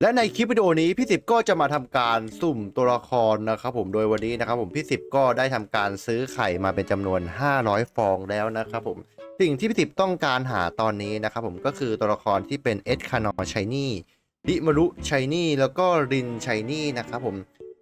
และในคลิปวิดีโอนี้พี่สิบก็จะมาทำการสุ่มตัวละครนะครับผมโดยวันนี้นะครับผมพี่สิบก็ได้ทำการซื้อไข่มาเป็นจำนวน 500 ฟองแล้วนะครับผมสิ่งที่พี่สิบต้องการหาตอนนี้นะครับผมก็คือตัวละครที่เป็นเอ็ดคานอชัยนี่ดิมารุชัยนี่แล้วก็รินชัยนี่นะครับผม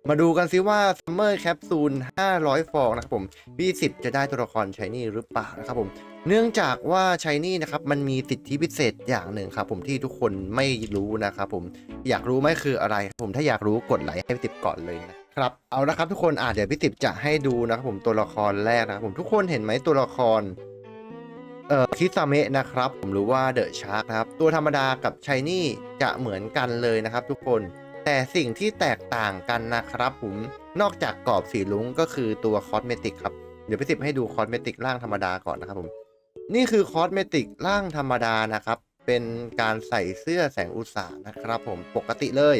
มาดูกันซิว่าซัมเมอร์แคปซูล500 ฟองนะครับผมพี่สิบจะได้ตัวละครชัยนี่หรือเปล่านะครับผม เนื่องจากว่าชัยนี่นะครับมันมีสิทธิพิเศษอย่างหนึ่งครับผมที่ทุกคนไม่รู้นะครับผมอยากรู้ไหมคืออะไรผมถ้าอยากรู้กดไลค์ให้พี่ติบก่อนเลยนะครับเอาละครับทุกคนอ่าเดี๋ยวพี่ติบจะให้ดูนะครับผมตัวละครแรกนะครับผมทุกคนเห็นไหมตัวละครเอ่อคิซาเมะนะครับผมหรือว่าเดอะชาร์กนะครับตัวธรรมดากับชัยนี่จะเหมือนกันเลยนะครับ ทุกคนแต่สิ่งที่แตกต่างกันนะครับผมนอกจากกรอบสีลุ้งก็คือตัวคอสเมติกครับเดี๋ยวพี่ติบให้ดูคอสเมติกร่างธรรมดาก่อนนะครับผม นี่คือคอสเมติกร่างธรรมดานะครับ เป็นการใส่เสื้อแสงอุตสาหนะครับ ผมปกติเลย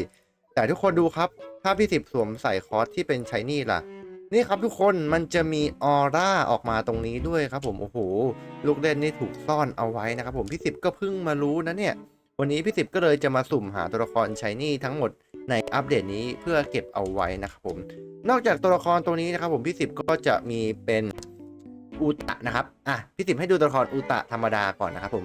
แต่ทุกคนดูครับ ถ้าพี่สิบสวมใส่คอสที่เป็นชายนี่ล่ะ นี่ครับทุกคนมันจะมีออร่าออกมาตรงนี้ด้วยครับ ผมโอ้โหลูกเล่นนี่ถูกซ่อนเอาไว้นะครับ ผมพี่สิบก็เพิ่งมารู้นะเนี่ย วันนี้พี่สิบก็เลยจะมาสุ่มหาตัวละครชายนี่ทั้งหมดในอัปเดตนี้เพื่อเก็บเอาไว้นะครับผม นอกจากตัวละครตัวนี้นะครับผมพี่สิบก็จะมีเป็น อูตะนะครับ อะ พี่สิบให้ดูตัวละครอูตะธรรมดาก่อนนะครับผม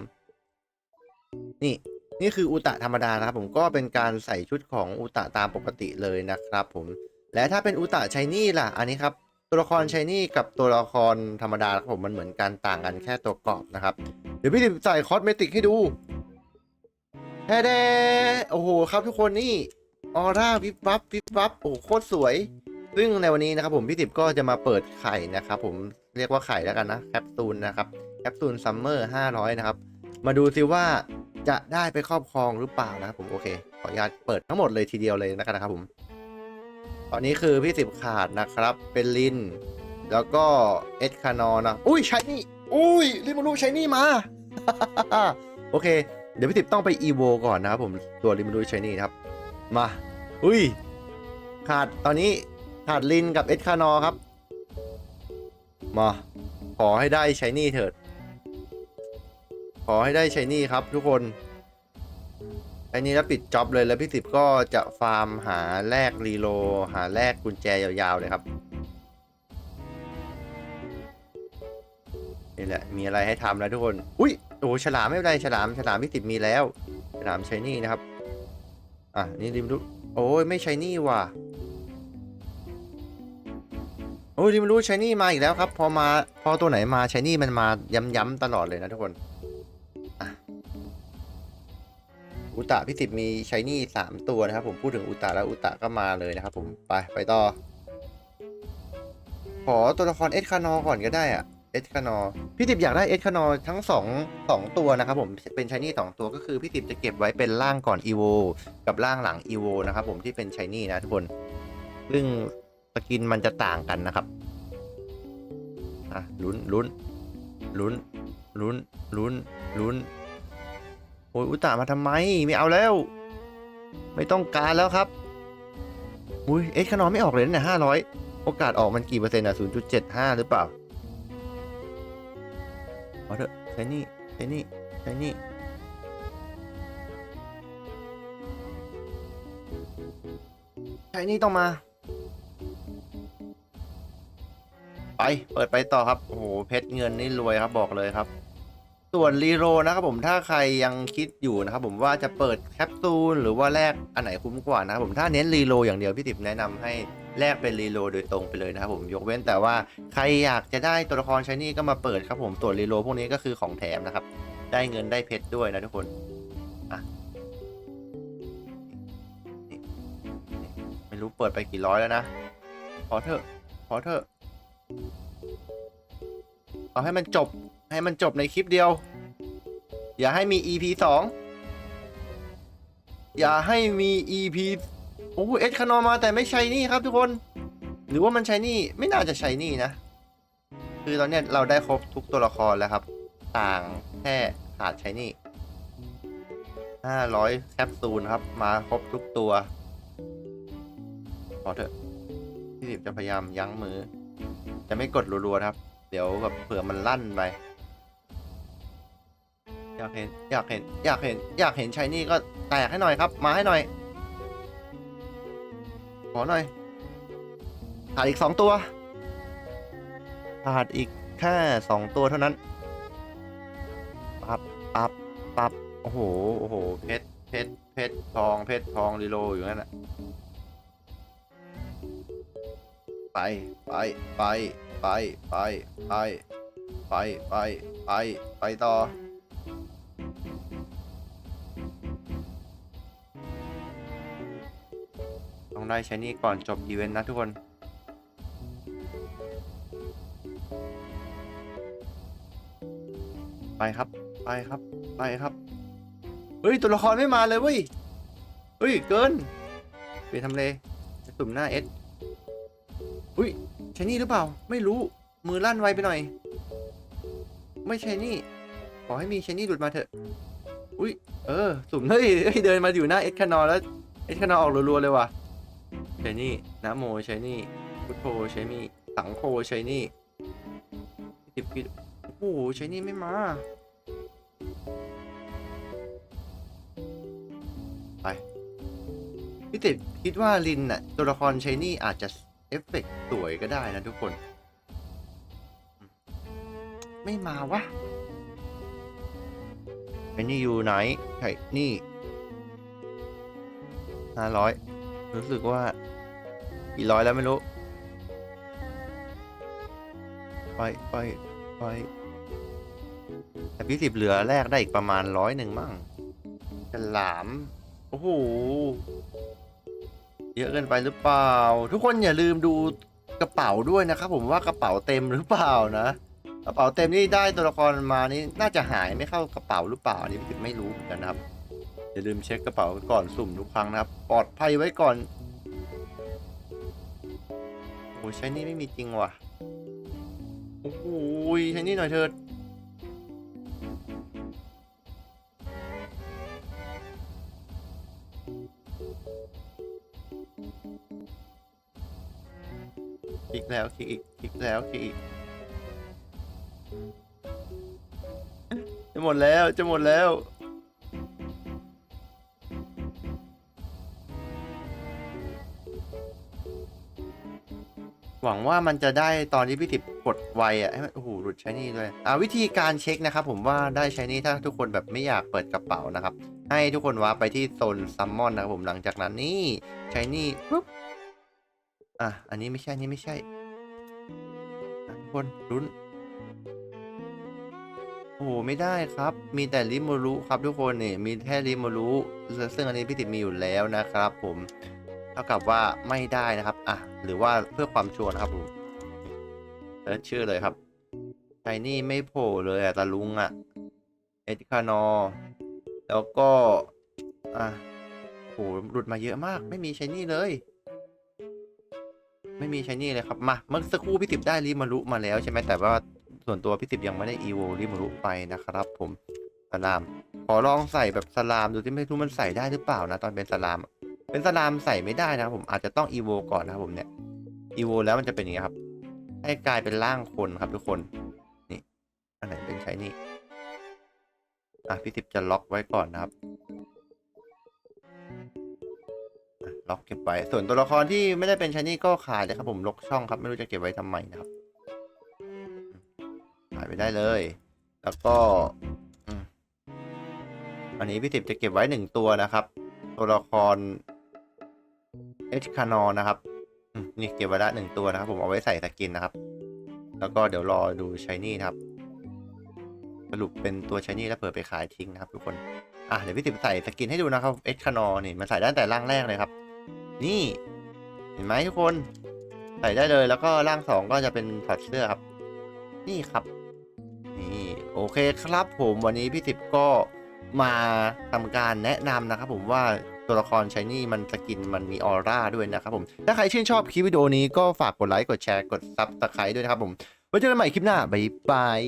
นี่ นี่คืออูตะธรรมดานะครับผม ก็เป็นการใส่ชุดของอูตะตามปกติเลยนะครับผม และถ้าเป็นอูตะชายนี่ล่ะ อันนี้ครับ ตัวละครชายนี่กับตัวละครธรรมดาครับผม มันเหมือนกันต่างกันแค่ตัวกรอบนะครับ เดี๋ยวพี่สิบใส่คอสเมติกให้ดูแท้ๆโอ้โห ครับทุกคนนี่ ออร่าวิบวับวิบวับ โอ้โห โคตรสวย ซึ่งในวันนี้นะครับผมพี่ติบก็จะมาเปิดไข่นะครับผมเรียกว่าไข่แล้วกันนะแคปซูลนะครับแคปซูลซัมเมอร์500 นะครับ มาดูซิว่าจะได้ไปครอบครองหรือเปล่านะครับผมโอเค ขออนุญาตเปิดทั้งหมดเลยทีเดียวเลยนะครับนะครับผม ตอนนี้คือพี่สิบขาดนะครับ เป็นลิน แล้วก็เอ็ดคานอนะอุ้ยใช้นี่อุ้ยลิมารูใช้นี่มา โอเค เดี๋ยวพี่ติบต้องไปอีโวก่อนนะครับผมตัวลิมารูใช้นี่ครับ มา อุ้ยขาดตอนนี้ ขาดลินกับเอ็ดคานอครับ มา ขอให้ได้ใช้นี่เถิด ขอให้ได้ใช้นี่ครับทุกคนอ้นี้แล้วปิดจ็อบเลยแล้วพี่สิบก็จะฟาร์มหาแลกรีโล หาแลกกุญแจยาวๆเลยครับนี่แหละมีอะไรให้ทำแล้วทุกคน อุ้ยโอ้ฉลามไม่เป็นไรฉลามฉลามพี่สิบมีแล้ว ฉลามใช้นี่นะครับ อะนี่ริมดูโอ้ยไม่ใช้นี่ว่ะ อ้ยริมรู้ชายนี่มาอีกแล้วครับ พอมาพอตัวไหนมาชายนี่มันมาย้ำๆตลอดเลยนะทุกคนอุตะพี่สิบมีชายนี่สามตัวนะครับ ผมพูดถึงอุตะแล้วอุตะก็มาเลยนะครับ ผมไปไปต่อ ขอตัวละครเอสคานอก่อนก็ได้อะเอสคานอพี่สิบอยากได้เอสคานอทั้งสองสองตัวนะครับ ผมเป็นชายนี่สองตัวก็คือพี่สิบจะเก็บไว้เป็นร่างก่อนอีโวกับร่างหลังอีโวนะครับ ผมที่เป็นชายนี่นะทุกคนซึ่ง กินมันจะต่างกันนะครับอะลุ้นลุ้นลุ้นลุ้นลุ้นลุ้นโอ้ยอุตตะมาทำไมไม่เอาแล้ว ไม่ต้องการแล้วครับอุ้ยเอ็กคนอนไม่ออกเลยนะเนี่ยห้าร้อยโอกาสออกมันกี่เปอร์เซ็นต์อะศูนย์จุดเจ็ดห้าหรือเปล่าเอาเถอะใช้นี่ใช้นี่ใช้นี่ใช้นี่ต้องมา ไปเปิดไปต่อครับโอ้โหเพชรเงินนี่รวยครับบอกเลยครับ ส่วนรีโรนะครับผมถ้าใครยังคิดอยู่นะครับผมว่าจะเปิดแคปซูลหรือว่าแลกอันไหนคุ้มกว่านะครับผมถ้าเน้นรีโรอย่างเดียวพี่ติบแนะนำให้แลกเป็นรีโรโดยตรงไปเลยนะครับผมยกเว้นแต่ว่าใครอยากจะได้ตัวละครใช้นี่ก็มาเปิดครับผมส่วนรีโรพวกนี้ก็คือของแถมนะครับ ได้เงินได้เพชรด้วยนะทุกคนอะไม่รู้เปิดไปกี่ร้อยแล้วนะ ขอเถอะขอเถอะ เอาให้มันจบให้มันจบในคลิปเดียว อย่าให้มี EP สองอย่าให้มี EP โอ้เอสคานอมาแต่ไม่ใช่นี่ครับทุกคน หรือว่ามันใช่นี่ไม่น่าจะใช่นี่นะ คือตอนเนี้ยเราได้ครบทุกตัวละครแล้วครับ ต่างแค่ขาดใช้นี่500แคปซูลครับ มาครบทุกตัวขอเถอะพี่สิบจะพยายามยั้งมือ จะไม่กดรัวๆครับ เดี๋ยวแบบเผื่อมันลั่นไป อยากเห็น อยากเห็น อยากเห็น อยากเห็นชายนี่ก็แตกให้หน่อยครับ มาให้หน่อย ขอหน่อยขาดอีกสองตัวขาดอีกแค่สองตัวเท่านั้น ปับปับปับโอ้โห โอ้โห เพชร เพชร เพชร ทอง เพชร ทองรีโลอยู่นั่นแหละไป ไป ไป ไปไปไปไปไปไปไปต่อต้องได้ใช้นี่ก่อนจบอีเวนต์นะทุกคนไปครับ ไปครับ ไปครับ เฮ้ย ตัวละครไม่มาเลยเว้ย เฮ้ย เกิน เปลี่ยนทำเลสุ่มหน้าเอสอุ้ย ชนี่หรือเปล่า ไม่รู้ มือลั่นไวไปหน่อย ไม่ใช่นี่ ขอให้มีชนี่หลุดมาเถอะ อุ้ย เออ สุ่มเฮ้ยเดินมาอยู่หน้าเอสคานอแล้ว เอสคานอออกรัวๆเลยว่ะชนี่นะโมชนี่พุทโธชนี่สังโฆชนี่สิบกิโอ้โหชนี่ไม่มาไปพี่ติดคิดว่าลินน่ะตัวละครชนี่อาจจะ เอฟเฟกต์สวยก็ได้นะทุกคน ไม่มาวะไอ้นี่อยู่ไหนใช่นี่ห้าร้อยรู้สึกว่ากี่ร้อยแล้วไม่รู้ ไปไปไปแต่พี่สิบเหลือแรกได้อีกประมาณร้อยหนึ่งมั่งฉลาม โอ้โห เยอะเกินไปหรือเปล่า ทุกคนอย่าลืมดูกระเป๋าด้วยนะครับผมว่ากระเป๋าเต็มหรือเปล่านะ กระเป๋าเต็มนี่ได้ตัวละครมานี่น่าจะหายไม่เข้ากระเป๋าหรือเปล่าอันนี้พี่ไม่รู้เหมือนกันนะครับอย่าลืมเช็คกระเป๋าก่อนสุ่มทุกครั้งนะครับ ปลอดภัยไว้ก่อนโอ้ใช้นี่ไม่มีจริงว่ะโอ้โหใช้นี่หน่อยเถิด คลิกแล้วคลิกอีกคลิกแล้วคลิกอีกจะหมดแล้วจะหมดแล้ว หวังว่ามันจะได้ตอนที่พี่ติบกดไวอะให้มันโอ้โหหลุดใช้นี่ด้วยอ่าวิธีการเช็คนะครับ ผมว่าได้ใช้นี่ถ้าทุกคนแบบไม่อยากเปิดกระเป๋านะครับ ให้ทุกคนว่าไปที่โซนซัมมอนนะครับผมหลังจากนั้นนี่ใช้นี่ปุ๊บ อะ อันนี้ไม่ใช่อันนี้ไม่ใช่อะทุกคนลุ้น โอ้โห ไม่ได้ครับ มีแต่ริโมรุครับทุกคนนี่ มีแค่ริโมรุซึ่งอันนี้พี่ติดมีอยู่แล้วนะครับผม เท่ากับว่าไม่ได้นะครับ อะ หรือว่าเพื่อความชัวร์นะครับผมเซิร์ชชื่อเลยครับไชนี่ไม่โผล่เลยอะตะลุงอะเอติคานอ แล้วก็ อะโหหลุดมาเยอะมาก ไม่มีไชนี่เลย ไม่มีไชนี่เลยครับมาเมื่อสักครู่พี่ติบได้ริมารุมาแล้วใช่ไหมแต่ว่าส่วนตัวพี่สิบยังไม่ได้อีโวริมารุไปนะครับ ผมสลาม ขอลองใส่แบบสลามดูที่ไม่รู้มันใส่ได้หรือเปล่านะ ตอนเป็นสลาม เป็นสลามใส่ไม่ได้นะครับผมอาจจะต้องอีโวก่อนนะครับผมเนี่ยอีโวแล้วมันจะเป็นอย่างนี้ครับ ให้กลายเป็นร่างคนครับทุกคนนี่อันไหนเป็นใช้นี่อะพี่สิบจะล็อกไว้ก่อนนะครับ ล็อกเก็บไว้ ส่วนตัวละครที่ไม่ได้เป็นใช้นี่ก็ขายเลยครับผมล็อกช่องครับไม่รู้จะเก็บไว้ทำไมนะครับหายไปได้เลย แล้วก็อันนี้พี่ติบจะเก็บไว้หนึ่งตัวนะครับ ตัวละครเอชคานอนะครับนี่เก็บไว้ละหนึ่งตัวนะครับ ผมเอาไว้ใส่สกินนะครับ แล้วก็เดี๋ยวรอดูชายนี่ครับ สรุปเป็นตัวชายนี่แล้วเปิดไปขายทิ้งนะครับทุกคนอะเดี๋ยวพี่ติบใส่สกินให้ดูนะครับเอชคานอนี่มันใส่ได้แต่ร่างแรกเลยครับ นี่ เห็นไหมทุกคน ใส่ได้เลยแล้วก็ร่างสองก็จะเป็นถอดเสื้อครับ นี่ครับ นี่ โอเคครับผมวันนี้พี่สิบก็มาทำการแนะนำนะครับผมว่าตัวละครชายนี่มันสกินมันมีออร่าด้วยนะครับผม ถ้าใครชื่นชอบคลิปวิดีโอนี้ก็ฝากกดไลค์กดแชร์กดซับสไครต์ด้วยนะครับผมไว้เจอกันใหม่คลิปหน้าบ๊ายบาย